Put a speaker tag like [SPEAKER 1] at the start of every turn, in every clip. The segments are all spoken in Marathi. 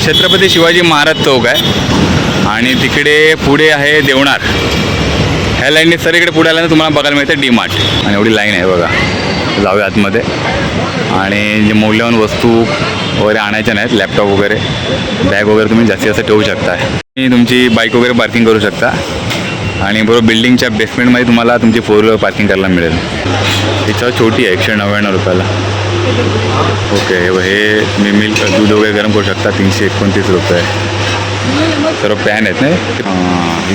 [SPEAKER 1] छत्रपती शिवाजी महाराज चौक आहे. आणि तिकडे पुढे आहे देवणार ह्या लाईनने सर पुढे आल्यानंतर तुम्हाला बघायला मिळतं डी मार्ट. आणि एवढी लाईन आहे बघा. जाऊया आतमध्ये. आणि जे मौल्यवान वस्तू वगैरे आणायच्या नाहीत लॅपटॉप वगैरे बॅग वगैरे तुम्ही जास्तीत जास्त ठेवू शकता. तुम्ही तुमची बाईक वगैरे पार्किंग करू शकता. आणि बरोबर बिल्डिंगच्या बेसमेंटमध्ये तुम्हाला तुमची फोर व्हीलर पार्किंग करायला मिळेल. तिच्यावर छोटी आहे एकशे नव्याण्णव रुपयाला. ओके हे तुम्ही मिल्क दूध वगैरे गरम करू शकता तीनशे एकोणतीस रुपये. सर्व पॅन आहेत ना ही?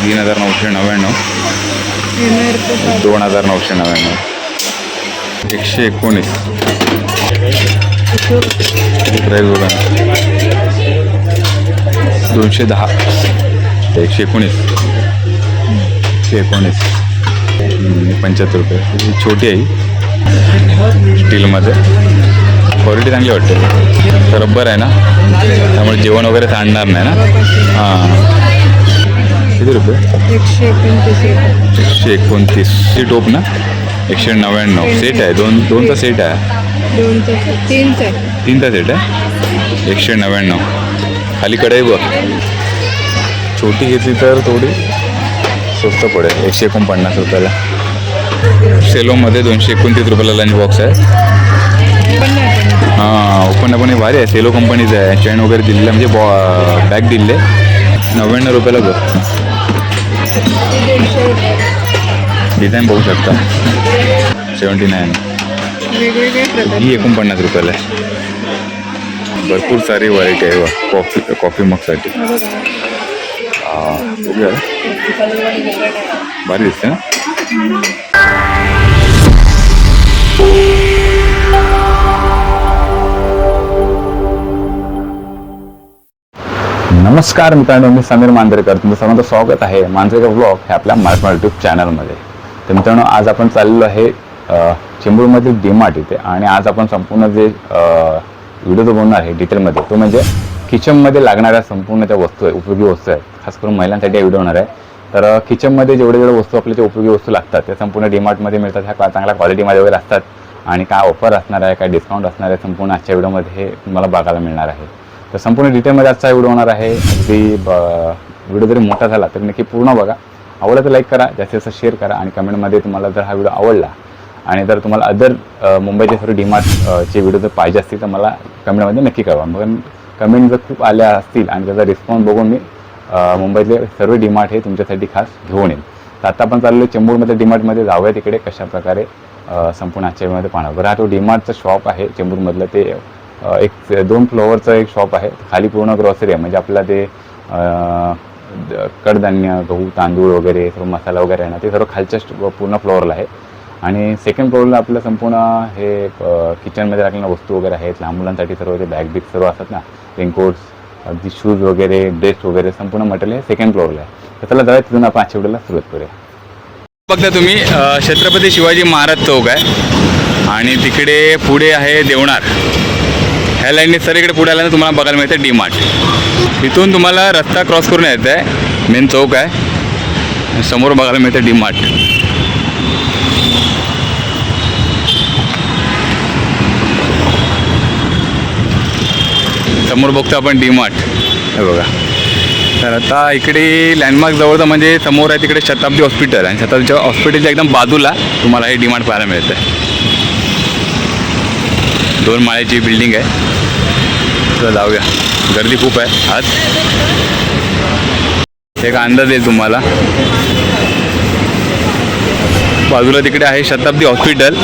[SPEAKER 1] तीन हजार नऊशे नव्याण्णव. दोन हजार नऊशे नव्याण्णव. एकशे एकोणीस. प्राईज बघा. दोनशे दहा. एकशे एकोणीस. एकशे एकोणीस. पंच्याहत्तर रुपये. ही छोटी आहे स्टीलमध्ये क्वालिटी चांगली वाटते. तर रब्बर आहे ना? त्यामुळे जेवण वगैरे सांडणार नाही ना? हां. किती रुपये?
[SPEAKER 2] एकशे एकोणतीस एक.
[SPEAKER 1] एकशे एकोणतीस. टोप ना? एकशे नव्याण्णव. सेट आहे. दोन दोनचा सेट आहे.
[SPEAKER 2] तीनचं
[SPEAKER 1] तीनचा सेट आहे? एकशे नव्याण्णव. खाली कढई बघ. छोटी घेतली तर थोडी स्वस्त पडेल. एकशे एकोणपन्नास रुपयाला. सेलोमध्ये दोनशे एकोणतीस रुपयाला लंच बॉक्स आहे. हां ओपन पण हे भारी आहे. सेलो कंपनीचं आहे. चेन वगैरे दिलेलं आहे, म्हणजे बॉ बॅग दिले नव्याण्णव रुपयाला बघ. डिझाईन बघू शकता. सेवन्टी नाईन ही एकोणपन्नास रुपयाला आहे. भरपूर सारी व्हरायटी आहे कॉफी कॉफी मगसाठी भारी दिसते ना? नमस्कार मित्रांनो मी समीर मांजरेकर. तुमचं सर्वांचं स्वागत आहे मांजरेकर ब्लॉग हे आपल्या मराठी यूट्यूब चॅनलमध्ये तर मित्रांनो आज आपण चाललेलो आहे चेंबूरमधील डीमार्ट इथे आणि आज आपण संपूर्ण जे व्हिडिओ जो बनणार आहे डिटेलमध्ये तो म्हणजे किचनमध्ये लागणाऱ्या संपूर्ण त्या वस्तू आहे उपयोगी वस्तू आहेत खास करून महिलांसाठी हा व्हिडिओ होणार आहे. तर किचनमध्ये जेवढे जेवढे वस्तू आपल्या ज्या उपयोगी वस्तू लागतात त्या संपूर्ण डीमार्टमध्ये मिळतात ह्या का- चांगल्या क्वालिटीमध्ये वगैरे असतात आणि काय ऑफर असणार आहे काय डिस्काउंट असणार आहे संपूर्ण आजच्या व्हिडिओमध्ये हे तुम्हाला बघायला मिळणार आहे. तर संपूर्ण डिटेलमध्ये आजचा व्हिडिओ होणार आहे. अगदी व्हिडिओ जरी मोठा झाला तरी नक्की पूर्ण बघा. आवडला तर लाईक करा जास्तीत जास्त शेअर करा आणि कमेंटमध्ये तुम्हाला जर हा व्हिडिओ आवडला आणि जर तुम्हाला अदर मुंबईचे सर्व डीमार्टचे व्हिडिओ जर पाहिजे असतील तर मला कमेंटमध्ये नक्की कळवा. मग कमेंट जर खूप आल्या असतील आणि त्याचा रिस्पॉन्स बघून मी मुंबईतले सर्व डीमार्ट हे तुमच्यासाठी खास घेऊन येईल तर आता आपण चाललो चेंबूरमध्ये डीमार्टमध्ये जाऊया तिकडे कशा प्रकारे संपूर्ण आजच्या वेळेमध्ये पाहणार. बरं हा तो डीमार्टचं शॉप आहे. चेंबूरमधलं ते एक दोन फ्लोअरचं एक शॉप आहे. खाली पूर्ण ग्रॉसरी आहे. म्हणजे आपला ते कडधान्य गहू तांदूळ वगैरे सर्व मसाला वगैरे आहे ना ते सर्व खालच्या पूर्ण फ्लोअरला आहे. आणि सेकंड फ्लोअरला आपलं संपूर्ण हे किचनमध्ये लागणाऱ्या वस्तू वगैरे आहेत. लहान मुलांसाठी सर्व ते बॅग बिग सर्व असतात ना. रेनकोट्स अगदी शूज वगैरे ड्रेस वगैरे संपूर्ण मटेरियल हे सेकंड फ्लोअरला आहे. तर त्याला जाऊया तिथून आपण आजच्या व्हिडिओला सुरुवात करूया. बघता तुम्ही छत्रपती शिवाजी महाराज चौक आहे. आणि तिकडे पुढे आहे देवणार. ह्या लाईनने सर इकडे पुढे आल्यानंतर तुम्हाला बघायला मिळतं डी मार्ट इथून तुम्हाला रस्ता क्रॉस करून येत. आहे मेन चौक आहे. समोर बघायला मिळतं डी मार्ट समोर बघतो आपण डी मार्ट हे बघा. तर आता इकडे लँडमार्क जवळचं म्हणजे समोर आहे तिकडे शताब्दी हॉस्पिटल आणि शताब्दीच्या हॉस्पिटलच्या एकदम बाजूला तुम्हाला हे डिमांड पाहायला मिळतं. दोन माळ्याची बिल्डिंग आहे. तर जाऊया. गर्दी खूप आहे आज. एक अंदाज येईल तुम्हाला. बाजूला तिकडे आहे शताब्दी हॉस्पिटल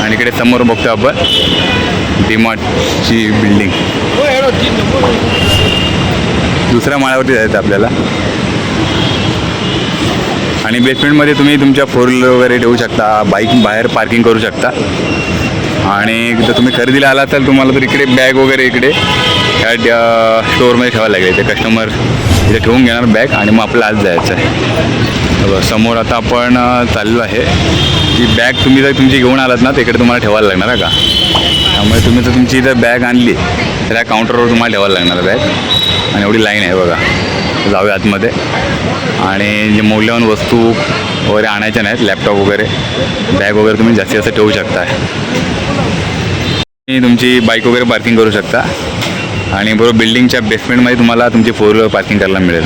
[SPEAKER 1] आणि इकडे समोर बघतो आपण डीमार्टची बिल्डिंग दुसऱ्या माळ्यावरती जायचं आपल्याला. आणि बेसमेंटमध्ये तुम्ही तुमच्या फोर व्हीलर वगैरे ठेवू शकता. बाईक बाहेर पार्किंग करू शकता. आणि जर तुम्ही खरेदीला आला तर तुम्हाला तर इकडे बॅग वगैरे इकडे ह्या स्टोअरमध्ये ठेवायला लागेल. ते कस्टमर इथे ठेवून घेणार बॅग आणि मग आपलं आज जायचं आहे. बघा, समोर आता आपण चाललो आहे. ती बॅग तुम्ही जर तुमची घेऊन आलात ना तर तुम्हाला ठेवायला लागणार आहे का? त्यामुळे तुम्ही जर तुमची जर बॅग आणली तर या काउंटरवर तुम्हाला ठेवायला लागणार बॅग आणि एवढी लाईन आहे बघा. जाऊया आतमध्ये. आणि जे मौल्यवान वस्तू वगैरे आणायच्या नाहीत लॅपटॉप वगैरे बॅग वगैरे तुम्ही जास्तीत जास्त ठेवू शकता तुम्ही तुमची बाईक वगैरे पार्किंग करू शकता. आणि बरोबर बिल्डिंगच्या बेसमेंटमध्ये तुम्हाला तुमची फोर व्हीलर पार्किंग करायला मिळेल.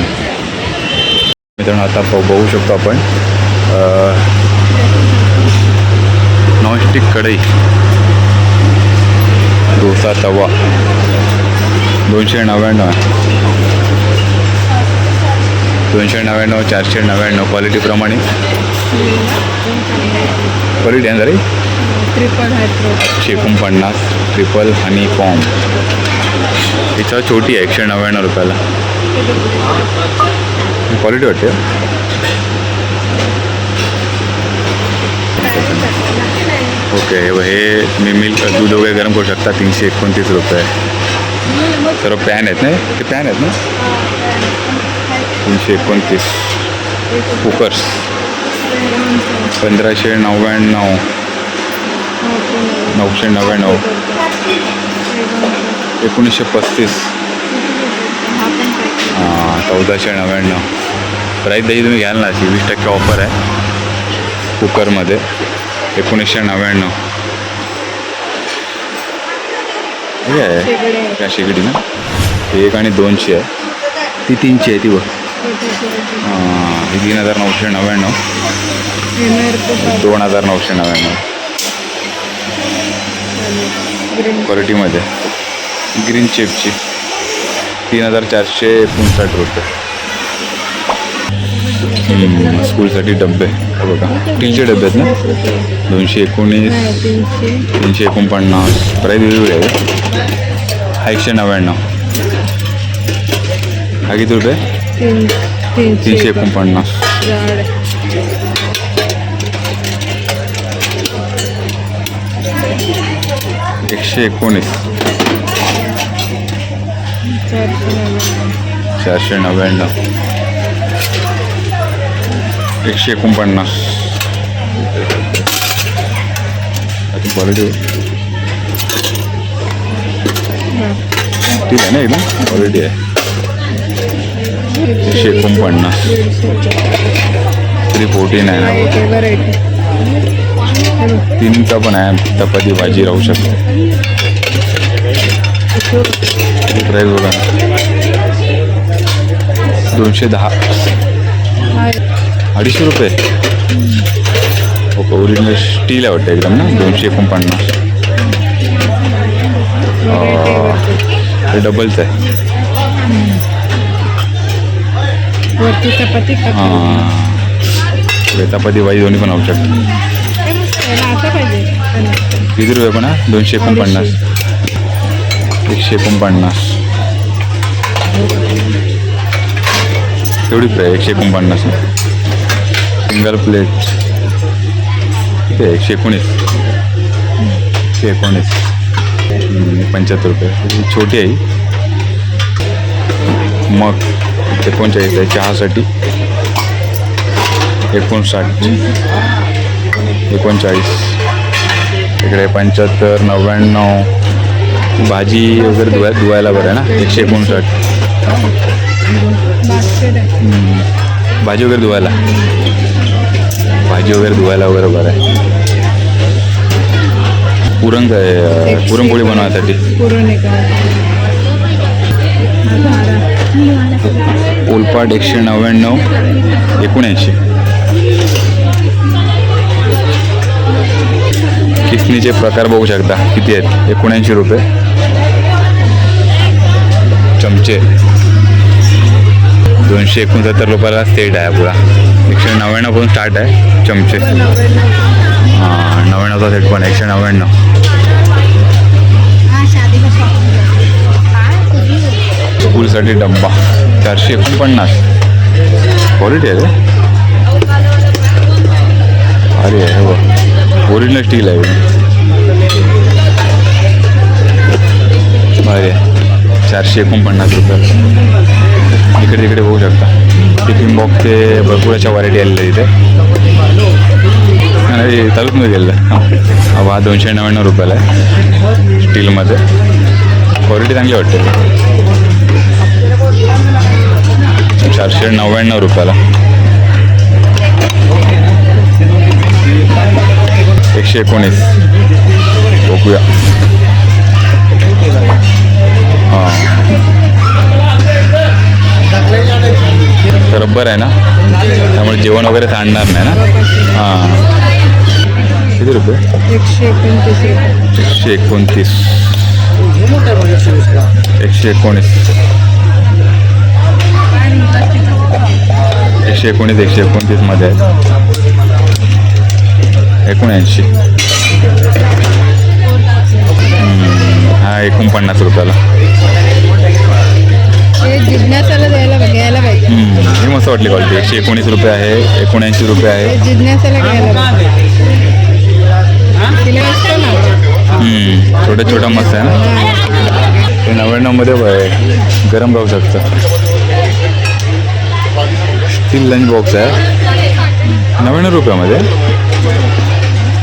[SPEAKER 1] मित्रांनो आता बघू शकतो आपण. नॉनस्टिक कढई. डोसा तवा. दोनशे नव्याण्णव. दोनशे नव्याण्णव चारशे नव्याण्णव. क्वालिटीप्रमाणे क्वालिटी आहे ना रे?
[SPEAKER 2] ट्रिपल हायप्रो
[SPEAKER 1] एकोणपन्नास ट्रिपल हनी फॉर्म हिचा छोटी आहे एकशे नव्याण्णव रुपयाला. क्वालिटी वाटते? ओके हे मी मिल्क दूध वगैरे गरम करू शकता तीनशे एकोणतीस रुपये. सर्व पॅन आहेत ना ते पॅन आहेत ना? तीनशे एकोणतीस. कुकर्स पंधराशे नव्याण्णव. नऊशे नव्याण्णव. एकोणीसशे पस्तीस. हां चौदाशे नव्याण्णव. प्राईस त्याची तुम्ही घ्याल ना अशी वीस टक्के ऑफर आहे. कुकरमध्ये. एकोणीसशे नव्याण्णव. हे आहे.
[SPEAKER 2] शेगडे
[SPEAKER 1] त्या शेगडी ना. एक आणि दोनशे आहे. ती तीनशे आहे ती बघ. हां, ही तीन हजार नऊशे नव्याण्णव. दोन हजार नऊशे नव्याण्णव.
[SPEAKER 2] ग्रीन
[SPEAKER 1] क्वालिटीमध्ये ग्रीन चिपची तीन हजार चारशे एकोणसाठ रुपये. स्कूलसाठी डबे बघा स्टीलचे डबे आहेत ना? दोनशे एकोणीस
[SPEAKER 2] तीनशे.
[SPEAKER 1] तीनशे एकोणपन्नास. प्राईस वेगवेगळे आहे हा एकशे नव्याण्णव. हा किती रुपये?
[SPEAKER 2] तीन
[SPEAKER 1] तीनशे
[SPEAKER 2] तीनशे
[SPEAKER 1] एकोणपन्नास. एकशे एकोणीस.
[SPEAKER 2] चारशे नव्याण्णव.
[SPEAKER 1] चारशे एकशे एकोणपन्नास. क्वालिटी ठीक आहे ना एकदम? क्वालिटी आहे. एकशे एकोणपन्नास. थ्री फोर्टीन आहे तीनचा पण आहे चपाती भाजी राहू शकते. प्राईस बघा दोनशे दहा. अडीचशे रुपये. ओके ओरिजिनल स्टील आहे वाटतं एकदम ना? दोनशे एकोणपन्नास. हे डबलचं आहे. हां. चपाती भाजी दोन्ही पण होऊ शकते
[SPEAKER 2] पाहिजे
[SPEAKER 1] किती रुपये पण हा? दोनशे एकोणपन्नास. एकशे एकोणपन्नास. एवढी आहे एकशे एकोणपन्नास सिंगल प्लेट किती आहे? एकशे एकोणीस. एकशे एकोणीस. पंच्याहत्तर रुपये. छोटी आहे मग एकोणचाळीस आहे चहासाठी. एकोणसाठ. एकोणचाळीस. इकडे पंच्याहत्तर नव्याण्णव. भाजी वगैरे धुवाय धुवायला बरं आहे ना? एकशे एकोणसाठ. भाजी वगैरे धुवायला. भाजी वगैरे धुवायला वगैरे बरं आहे. पुरण काय पुरणपोळी बनवण्यासाठी
[SPEAKER 2] पुरण आहे. का
[SPEAKER 1] पोलपाट एकशे नव्याण्णव एकोणऐंशी. किसनीचे प्रकार बघू शकता? किती आहेत? एकोणऐंशी रुपये. चमचे. दोनशे एकोणसत्तर रुपयाला सेट आहे पुरा. एकशे नव्याण्णव पण स्टार्ट आहे. चमचे. हां नव्याण्णवचा सेट पण एकशे नव्याण्णव. पुलसाठी डब्बा. चारशे एकोणपन्नास. क्वालिटी आहे रे. अरे आहे बघ ओरिजिनल स्टील आहे. भारी आहे. चारशे एकोणपन्नास रुपये. इकडे तिकडे बघू शकता. टिफिन बॉक्सचे भरपूर अशा व्हरायटी आलेल्या इथे. तालुकमध्ये चालूच गेलेलं. हा दोनशे नव्याण्णव रुपयाला आहे. स्टीलमध्ये. क्वालिटी चांगली वाटते. चारशे नव्याण्णव रुपयाला. एकशे एकोणीस. बघूया. हां. रब्बर आहे ना? त्यामुळे जेवण वगैरे ताणणार नाही ना? हां. किती रुपये?
[SPEAKER 2] एकशे एकोणतीस
[SPEAKER 1] एकशे एकोणतीस. एकशे एकोणीस. एकशे एकोणीस एकशे एकोणतीसमध्ये आहेत एकोणऐंशी. हा एकोणपन्नास रुपयाला.
[SPEAKER 2] हे
[SPEAKER 1] ही मस्त वाटली क्वालिटी एकशे एकोणीस रुपये आहे एकोणऐंशी रुपये आहे.
[SPEAKER 2] ना.
[SPEAKER 1] हम्म, छोटा छोटा मस्त आहे ना. ते नव्याण्णवमध्ये आहे. गरम राहू शकतं. स्टील लंच बॉक्स आहे. नव्याण्णव रुपयामध्ये?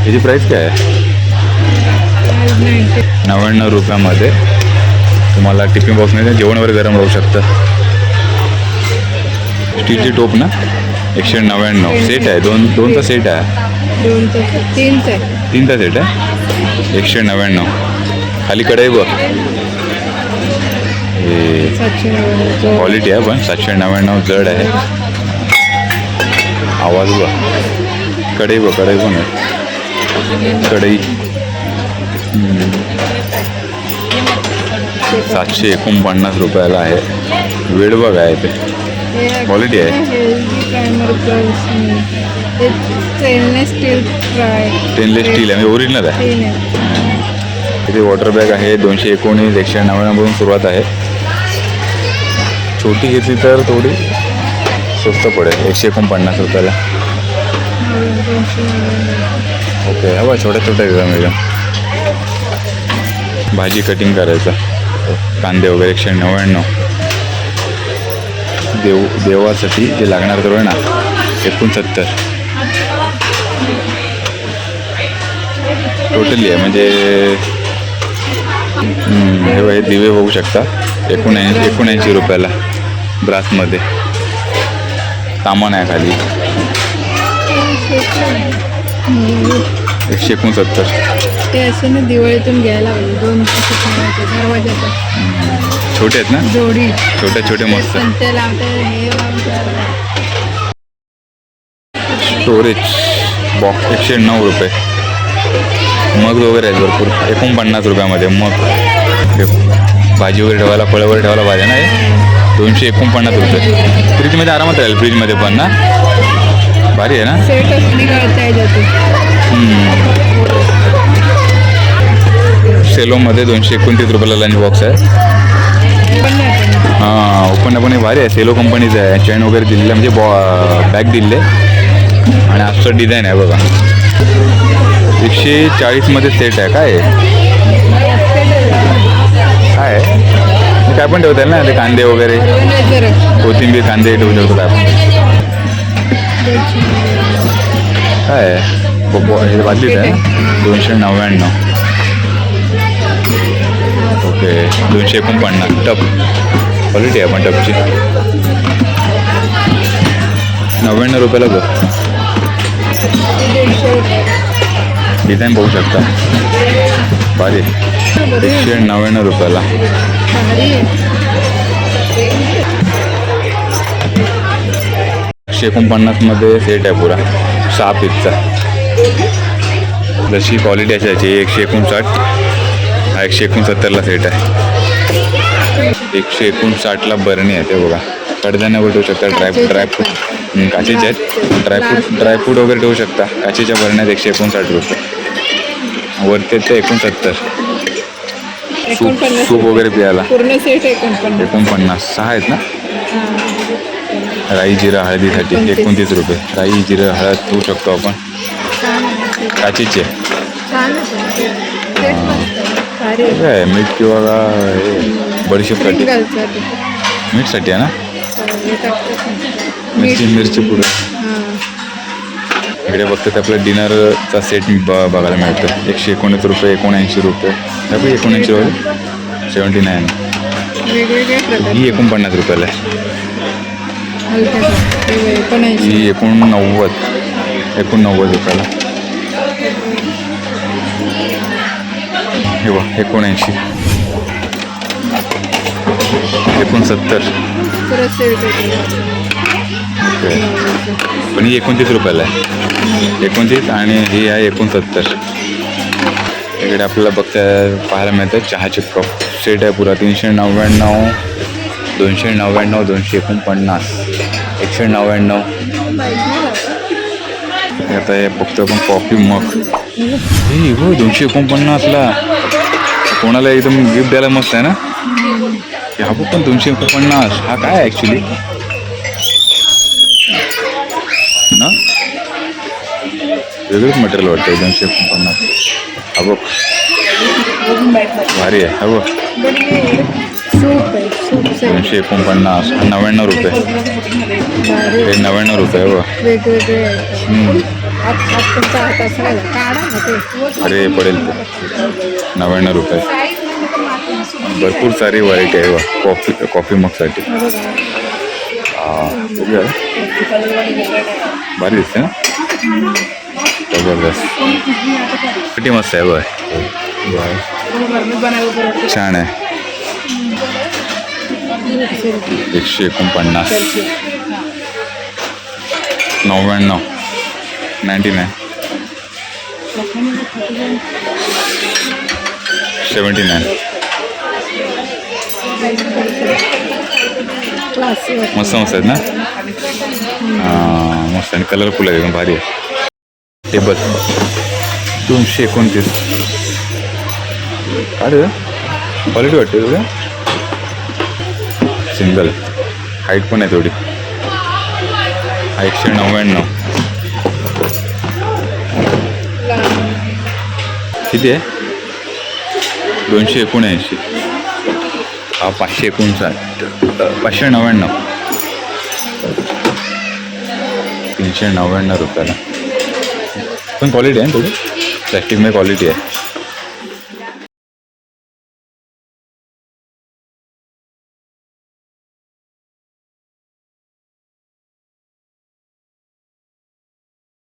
[SPEAKER 1] याची प्राईस काय आहे? नव्याण्णव रुपयामध्ये तुम्हाला टिफिन बॉक्स नाही जेवण वगैरे गरम राहू शकतं. स्टीलची टोप ना? एकशे नव्याण्णव. सेट आहे. दोन दोनचा सेट आहे.
[SPEAKER 2] तीनच
[SPEAKER 1] सेट आहे? एकशे नव्याण्णव. खाली कढई बघ. क्वालिटी आहे पण सातशे नव्याण्णव जड आहे. आवाज बघ. कढई बघ कढई पण आहे. कढई. सातशे एकोणपन्नास रुपयाला आहे. वेळ बघ आहे ते. Quality आहे.
[SPEAKER 2] स्टेनलेस स्टील
[SPEAKER 1] स्टेनलेस स्टील आहे. म्हणजे ओरिजिनल आहे.
[SPEAKER 2] तीन आहे
[SPEAKER 1] इथे वॉटर बॅग आहे. दोनशे एकोणीस एकशे नव्याण्णवपासून सुरुवात आहे. छोटी घेतली तर थोडी स्वस्त पडेल. एकशे एकोणपन्नास रुपयाला. ओके हवा छोट्या छोट्या एकदम एकदम भाजी कटिंग करायचं. कांदे वगैरे एकशे नव्याण्णव. देव देवासाठी जे लागणार तर ना एकोणसत्तर. टोटली आहे म्हणजे हे दिवे बघू शकता. एकोणऐंशी एकोणऐंशी रुपयाला ब्रासमध्ये. सामान आहे खाली. एकशे एकोणसत्तर.
[SPEAKER 2] ते असं ना दिवाळीतून घ्यायला पाहिजे दोन दरवाजाचा.
[SPEAKER 1] छोटे आहेत ना?
[SPEAKER 2] जोडी.
[SPEAKER 1] छोटे छोटे मस्त.
[SPEAKER 2] लावते
[SPEAKER 1] स्टोरेज बॉक्स एकशे नऊ रुपये. मग वगैरे आहेत भरपूर. एकोणपन्नास रुपयामध्ये. मग भाजी वगैरे ठेवायला फळं वगैरे ठेवायला पाहिजे ना हे? दोनशे एकोणपन्नास रुपये. फ्रीजमध्ये आरामात राहील. फ्रीजमध्ये पण ना? भारी आहे ना?
[SPEAKER 2] सेट असली
[SPEAKER 1] सेलोमध्ये दोनशे एकोणतीस रुपयाला लंच बॉक्स आहे. हां ओपन पण हे भारी आहे. सेलो कंपनीचं आहे. चेन वगैरे दिलेलं म्हणजे बॉ बॅग दिले आणि असं डिझाईन आहे बघा. एकशे चाळीसमध्ये सेट आहे. काय? आहे? काय? हे काय पण ठेवता येईल ना ते कांदे वगैरे?
[SPEAKER 2] जरा.
[SPEAKER 1] कोथिंबीर कांदे ठेवू शकतो काय आपण. काय हे बादलीत आहे? दोनशे नव्याण्णव. ओके दोनशे एकोणपन्नास. टप क्वालिटी आहे पण टपची नव्याण्णव रुपयाला बघ डिझाईन बघू शकता. भारी. एकशे नव्याण्णव रुपयाला. एकशे एकोणपन्नासमध्ये सेट आहे पुरा. सहा पीसचा जशी क्वालिटी असायची एकशे एकोणसाठ. हा एकशे एकोणसत्तरला सेट आहे. एकशे एकोणसाठला बरणी आहे ते बघा. कडधान्य ठेवू शकता ड्राय ड्रायफ्रूट काचेचे आहेत. ड्रायफ्रूट ड्रायफ्रूट वगैरे ठेवू शकता. काचेच्या बरण्यात एकशे एकोणसाठ रुपये. वरती ते एकोणसत्तर. सूप सूप वगैरे
[SPEAKER 2] पूर्ण सेट एकोणपन्नास.
[SPEAKER 1] सहा आहेत ना. राई जिरा हळदीसाठी
[SPEAKER 2] एकोणतीस.
[SPEAKER 1] रुपये राई जिरं हळद ठेवू शकतो आपण. काचेचे. काय मीठ किंवा हे बडीशेपसाठी. मीठसाठी आहे ना. मिरची. मिरची पुढे. इकडे बघतात आपलं डिनरचा सेट ब बघायला मिळतं एकशे एकोणीस रुपये एकोणऐंशी रुपये आपली एकोणऐंशी रुपये सेवन्टी नाईन ही एकोणपन्नास रुपयाला आहे
[SPEAKER 2] ही
[SPEAKER 1] एकोणनव्वद. एकोणनव्वद रुपयाला. हे वा एकोणऐंशी. एकोणसत्तर. पण ही एकोणतीस रुपयाला आहे. एकोणतीस आणि ही आहे एकोणसत्तर. इकडे आपल्याला बघता पाहायला मिळतं चहाचे कप सेट आहे पुरा. तीनशे नव्याण्णव. दोनशे नव्याण्णव दोनशे एकोणपन्नास एकशे नव्याण्णव. आता हे बघतो आपण कॉफी मग. हे हो दोनशे एकोणपन्नासला. कोणाला एकदम गिफ्ट द्यायला मस्त आहे ना? हा बघ पण दोनशे एकोणपन्नास. हा काय ॲक्च्युली ना? वेगळंच मटेरियल वाटतं दोनशे एकोणपन्नास. हा बघ. भारी आहे हा बघ. दोनशे एकोणपन्नास. हा नव्याण्णव रुपये. हे नव्याण्णव रुपये आहे बघ.
[SPEAKER 2] वेगवेगळे
[SPEAKER 1] अरे पडेल ते. नव्याण्णव रुपये. भरपूर सारी व्हरायटी आहे बघ. कॉफी कॉफी मगसाठी. भारी दिसते ना? जबरदस्त. किती मस्त आहे बघ. छान आहे. एकशे एकोणपन्नास. नव्याण्णव. नाईन्टी नाईन सेवन्टी नाईन मस्त मस्त आहेत ना? हां मस्त आणि कलरफुल आहे एकदम भारी आहे टेबल दोनशे एकोणतीस. काय क्वालिटी वाटते तुझ्या सिंगल. हाईट पण आहे थोडी. एकशे नव्याण्णव. किती आहे? दोनशे एकोणऐंशी. हा पाचशे एकोणसाठ. पाचशे नव्याण्णव. तीनशे नव्याण्णव रुपयाला. पण क्वालिटी आहे ना थोडी? प्लॅस्टिकमध्ये क्वालिटी आहे.